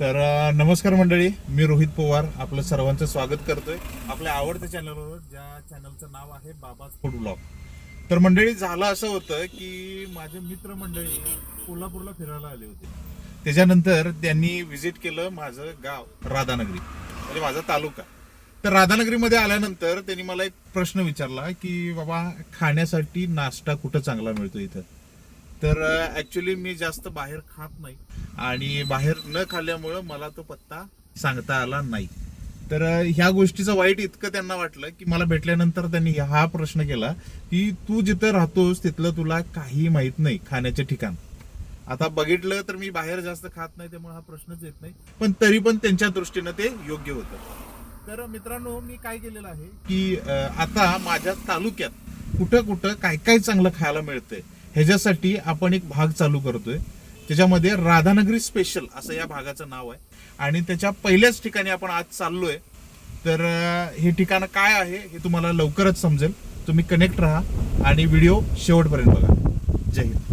तर नमस्कार मंडळी मी रोहित पवार आपलं सर्वांचं स्वागत करतोय. आपल्या आवडत्या चॅनलवर ज्या चॅनलचं नाव आहे बाबा फूड ब्लॉग तर मंडळी झालं असं होतं की माझे मित्र मंडळी कोल्हापूरला फिरायला आले होते. त्याच्यानंतर त्यांनी व्हिजिट केलं माझं गाव राधानगरी म्हणजे माझा तालुका. तर राधानगरीमध्ये आल्यानंतर त्यांनी मला एक प्रश्न विचारला की बाबा खाण्यासाठी नाश्ता कुठं चांगला मिळतो इथं? तर ऍक्च्युली मी जास्त बाहेर खात नाही. आणि बाहेर न खाल्ल्यामुळं मला तो पत्ता सांगता आला नाही. तर ह्या गोष्टीचं वाईट इतकं त्यांना वाटलं की मला भेटल्यानंतर त्यांनी हा प्रश्न केला की तू जिथं राहतोस तिथलं तुला काही माहीत नाही खाण्याचे ठिकाण. आता बघितलं तर मी बाहेर जास्त खात नाही त्यामुळे हा प्रश्नच येत नाही. पण तरी पण त्यांच्या दृष्टीनं ते योग्य होतं. तर मित्रांनो मी काय केलेलं आहे की आता माझ्या तालुक्यात कुठं कुठं काय काय चांगलं खायला मिळतंय. ह्याच्यासाठी आपण एक भाग चालू करतोय. त्याच्यामध्ये राधानगरी स्पेशल असं या भागाचं नाव आहे. आणि त्याच्या पहिल्याच ठिकाणी आपण आज चाललोय. तर हे ठिकाण काय आहे हे तुम्हाला लवकरच समजेल. तुम्ही कनेक्ट राहा आणि व्हिडिओ शेवटपर्यंत बघा. जय हिंद.